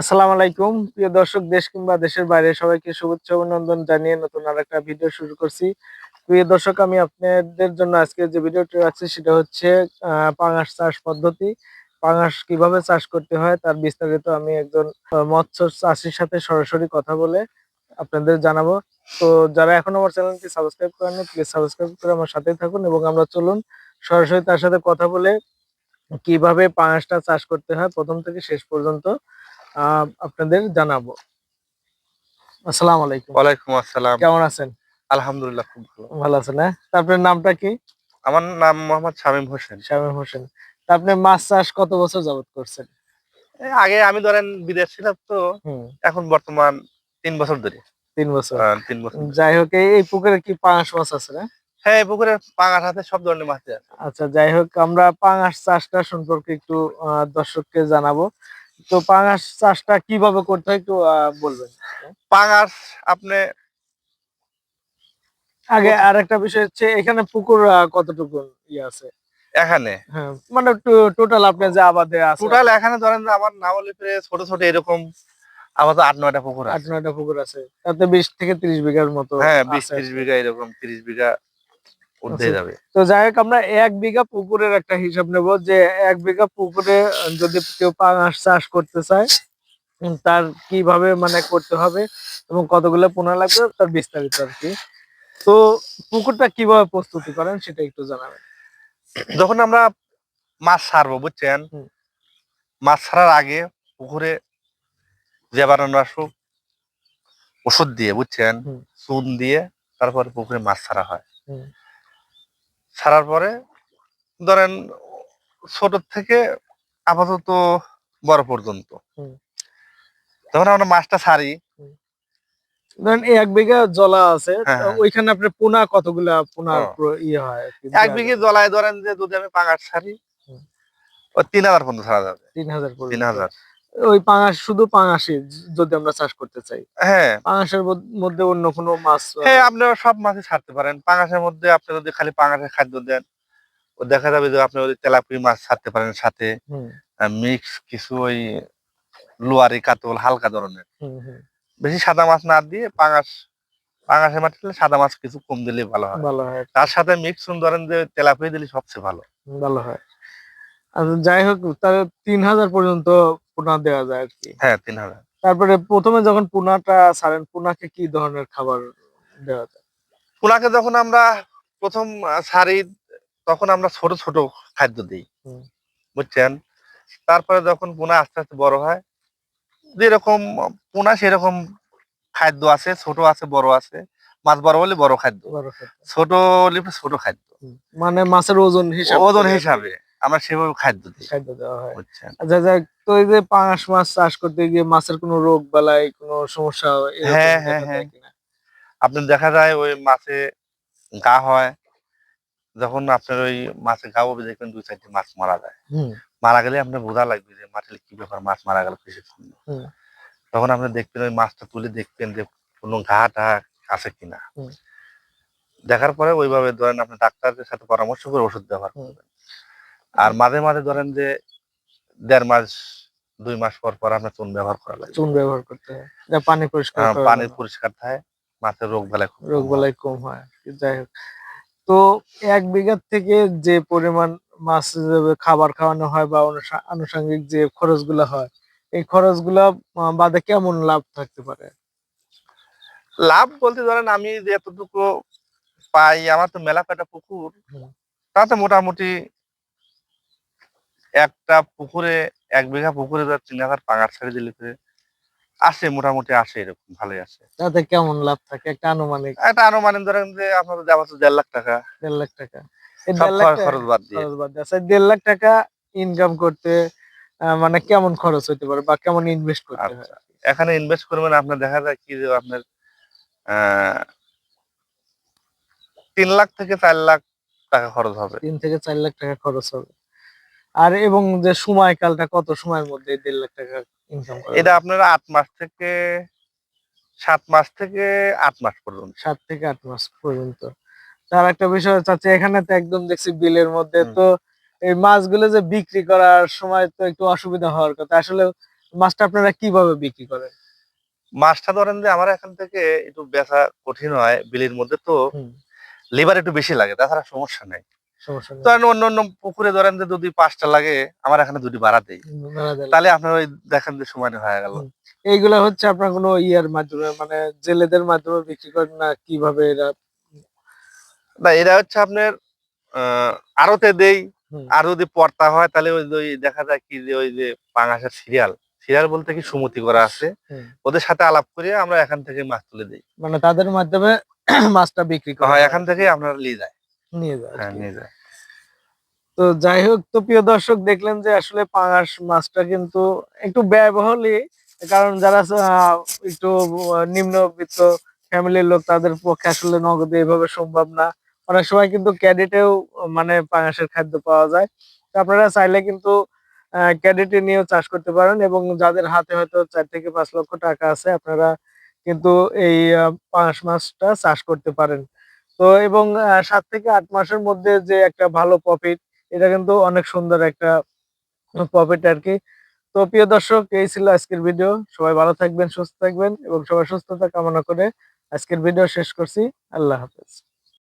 আসসালামু আলাইকুম। প্রিয় দর্শক, দেশ কিংবা দেশের বাইরে সবাইকে শুভেচ্ছা অভিনন্দন জানিয়ে নতুন আর একটা ভিডিও শুরু করছি। প্রিয় দর্শক, আমি আপনাদের জন্য আজকে যে ভিডিওটি রাখছি, সেটা হচ্ছে পাঙাশ চাষ পদ্ধতি। পাঙাশ কীভাবে চাষ করতে হয়, তার বিস্তারিত আমি একজন মৎস্য চাষির সাথে সরাসরি কথা বলে আপনাদের জানাব। তো যারা এখন আমার চ্যানেলটি সাবস্ক্রাইব করেননি প্লিজ সাবস্ক্রাইব করে আমার সাথেই থাকুন এবং আমরা চলুন সরাসরি তার সাথে কথা বলে কীভাবে পাঙাশটা চাষ করতে হয়, প্রথম থেকে শেষ পর্যন্ত। আপনাদের জানাব। আসসালামু আলাইকুম। ওয়ালাইকুম আসসালাম। কেমন আছেন? আলহামদুলিল্লাহ খুব ভালো। ভালো আছেন হ্যাঁ? তারপরে নামটা কি? আমার নাম মোহাম্মদ শামীম হোসেন। শামীম হোসেন। আপনি মাছ চাষ কত বছর যাবত করছেন? আগে আমি ধরেন বিদেশ ছিলাম তো এখন বর্তমান তিন বছর ধরে। তিন বছর। আহ, তিন বছর যাই হোক এই পুকুরে কি পাঙাশ মাছ আছে না? হ্যাঁ এই পুকুরে পাঙার হাতে সব ধরনের মাছ আছে। আচ্ছা যাই হোক আমরা পাঙাশ চাষটা সম্পর্কে একটু দর্শককে জানাব। তো পাঙাশ চাষটা কীভাবে করতে হয় একটু বলবেন? পাঙাশ আপনি আগে আর একটা বিষয় হচ্ছে এখানে পুকুর কতটুকু ইয়ে আছে? এখানে? হ্যাঁ মানে টোটাল আপনি যে আবাদে আছে। টোটাল এখানে ধরেন যে আমার নামলে ছোট ছোট এরকম আমার তো আট নয়টা পুকুর আট নয়টা পুকুর আছে। তাতে বিশ থেকে ত্রিশ বিঘার মতো হ্যাঁ বিশ। ত্রিশ বিঘা এরকম তিরিশ বিঘা আচ্ছা। যাবে। তো যাই হোক আমরা এক বিঘা পুকুরের একটা হিসাব নেব যে এক বিঘা পুকুরে যদি কেউ পাঙাশ চাষ করতে চায় তার কীভাবে মানে করতে হবে এবং কতগুলো পোনা লাগবে তার বিস্তারিত আর কি। তো পুকুরটা কীভাবে প্রস্তুতি করেন সেটা একটু জানাবেন। যখন আমরা মাছ ছাড়বো বুঝছেন? মাছ ছাড়ার আগে পুকুরে জীবাণুনাশক ওষুধ দিয়ে বুঝছেন? চুন দিয়ে তারপরে পুকুরে মাছ ছাড়া হয়। ছাড়ার পরে ধরেন ছোট থেকে আপাতত বড় পর্যন্ত। যখন আমরা মাছটা ছাড়ি। ধরেন এক বিঘা জলা আছে হ্যাঁ, হ্যাঁ। ওইখানে আপনার পোনা কতগুলা পোনার ইয়ে হয় এক বিঘে জলায় ধরেন যে যদি আমি পাঙাশ ছাড়ি তিন হাজার পর্যন্ত ছাড়া যাবে। তিন হাজার তিন হাজার। ওই পাঙাশ শুধু পাঙাশি যদি আমরা চাষ করতে চাই। হ্যাঁ। পাঙাশের মধ্যে অন্য কোনো মাছ হ্যাঁ আপনারা সব মাছই ছাড়তে পারেন। পাঙাশের মধ্যে আপনি যদি খালি পাঙাশের খাদ্য দেন ও দেখা যাবে যে আপনি ওই তেলাপুরি মাছ ছাড়তে পারেন সাথে। মিক্স কিছু ওই লোয়ারি কাতল হালকা ধরনের। বেশি সাদা মাছ না দিয়ে পাঙাশ পাঙাশের মাছ দিলে সাদা মাছ কিছু কম দিলে ভালো হয়। ভালো হয়। তার সাথে মিক্স ধরেন যে তেলাপুরি দিলে সবচেয়ে ভালো। ভালো হয়। আচ্ছা যাই হোক তাহলে তিন হাজার পর্যন্ত পোনা দেওয়া যায় আর কি হ্যাঁ তিন হাজার। তারপরে প্রথমে যখন পোনাটা ছাড়েন পোনাকে কি ধরনের খাবার দেওয়া যায়? পোনাকে যখন আমরা প্রথম ছাড়ি তখন আমরা ছোট ছোট খাদ্য দিই। বুঝছেন? তারপরে যখন পোনা আস্তে আস্তে বড় হয় যেরকম পোনা সেরকম খাদ্য আছে ছোট আছে বড় আছে। মাছ বড় হলে বড় খাদ্য। ছোট হলে ছোট খাদ্য। মানে মাছের ওজন হিসাবে। ওজন হিসাবে। আমরা সেভাবে খাদ্য দিই। খাদ্য দেওয়া হয়। বুঝছেন? আচ্ছা যাক তো এই যে পাঙাশ মাছ চাষ করতে গিয়ে মাছের কোনো রোগ বালাই কোনো সমস্যা হ্যাঁ, হ্যাঁ, হ্যাঁ। কিনা? আপনার দেখা যায় ওই মাছে গা হয় যখন আপনার ওই মাছে গা হবে দেখবেন দুই চারটি মাছ মারা যায়। মারা গেলে আপনার বোঝা লাগবে যে মাছের কি ব্যাপার মাছ মারা গেল কিসের জন্য। তখন আপনি দেখবেন ওই মাছটা তুলে দেখবেন যে কোনো ঘা টা আছে কিনা। দেখার পরে ওইভাবে ধরেন আপনি ডাক্তারদের সাথে পরামর্শ করে ওষুধ ব্যবহার করবেন। আর মাঝে মাঝে ধরেন যে দেড় মাস দুই মাস পর পর আপনার চুন ব্যবহার করা লাগে। চুন ব্যবহার করতে হয়। যা পানি পরিষ্কার হ্যাঁ, পানি পরিষ্কার থাকে মাছের রোগ বেলায় রোগ। বালাই কম হয়। যাই হোক। তো এক বিঘা থেকে যে পরিমাণ মাছ খাবার খাওয়ানো হয় বা আনুষঙ্গিক যে খরচগুলো হয় এই খরচগুলো বাদে কেমন লাভ থাকতে পারে? লাভ বলতে ধরেন আমি যে এতটুকু পাই আমার তো মেলা কয়টা পুকুর তাতে মোটামুটি একটা পুকুরে এক বিঘা পুকুরে ধর তিন হাজার পাঙার ছাড়ি দিলে আসে মোটামুটি আসে এরকম ভালোই আসে। তাতে কেমন লাভ থাকে? একটা আনুমানিক। একটা আনুমানিক ধরেন যে আপনার দেড় লাখ টাকা। দেড় লাখ টাকা। দেড় লাখ খরচ টাকা- বাদ দিয়ে। খরচ বাদ দিয়ে। আচ্ছা, দেড় লাখ টাকা ইনকাম করতে মানে কেমন খরচ হতে পারে বা কেমন ইনভেস্ট করতে হয়? আচ্ছা এখানে ইনভেস্ট করবেন আপনার দেখা যায় কি যে আপনার আহ, তিন লাখ থেকে চার লাখ টাকা খরচ হবে। তিন থেকে চার লাখ টাকা খরচ হবে। আর এবং যে সময়কালটা কত সময়ের মধ্যে দেড় লাখ টাকা ইনকাম করা এটা? আপনার আট মাস থেকে সাত মাস থেকে আট মাস পর্যন্ত। সাত থেকে আট মাস পর্যন্ত। তার একটা বিষয় হচ্ছে এখানে তো একদম দেখছি বিলের মধ্যে তো এই মাছগুলো যে বিক্রি করার সময় তো একটু অসুবিধা হওয়ার কথা। আসলে মাছটা আপনারা কীভাবে বিক্রি করেন? মাছটা ধরেন যে আমার এখান থেকে একটু বেচা কঠিন হয় বিলের মধ্যে তো লেবার একটু বেশি লাগে তাছাড়া সমস্যা নেই। ধরেন অন্য অন্য পুকুরে ধরেন যে যদি পাঁচটা লাগে আমার এখানে দুটি ভাড়া দেই তাহলে আপনার ওই দেখেন যে সময় হয়ে গেল। এইগুলা হচ্ছে আপনার কোনো ইয়ার মাধ্যমে মানে জেলেদের মাধ্যমে বিক্রি করেন না? কীভাবে এরা? না এটা হচ্ছে আপনার আড়তে দেই। আর যদি পর্তা হয় তাহলে ওই ওই দেখা যায় কি যে ওই যে পাঙাশের সিরিয়াল। সিরিয়াল বলতে কি সুমতি করা আছে। ওদের সাথে আলাপ করে আমরা এখান থেকে মাছ তুলে দিই। মানে তাদের মাধ্যমে মাছটা বিক্রি করা হয় হয়, এখান থেকে আপনারা নিয়ে যায়। নিয়ে যায় হ্যাঁ নিয়ে যায়। তো যাই হোক তো প্রিয় দর্শক দেখলেন যে আসলে পাঙাশ মাছটা কিন্তু একটু ব্যয়বহুলই কারণ যারা একটু নিম্নবিত্ত ফ্যামিলির লোক তাদের পক্ষে আসলে নগদে এভাবে সম্ভব না। অনেক সময় কিন্তু ক্যাডেটেও মানে পাঙাশের খাদ্য পাওয়া যায়। তো আপনারা চাইলে কিন্তু ক্যাডেটে নিয়েও চাষ করতে পারেন এবং যাদের হাতে হয়তো চার থেকে পাঁচ লক্ষ টাকা আছে আপনারা কিন্তু এই পাঙাশ মাছটা চাষ করতে পারেন। তো এবং সাত থেকে আট মাসের মধ্যে যে একটা ভালো প্রফিট এটা কিন্তু অনেক সুন্দর একটা প্রফিট আর কি তো প্রিয় দর্শক, এই ছিল আজকের ভিডিও সবাই ভালো থাকবেন, সুস্থ থাকবেন এবং সবাই সুস্থতা কামনা করে আজকের ভিডিও শেষ করছি। আল্লাহ হাফেজ।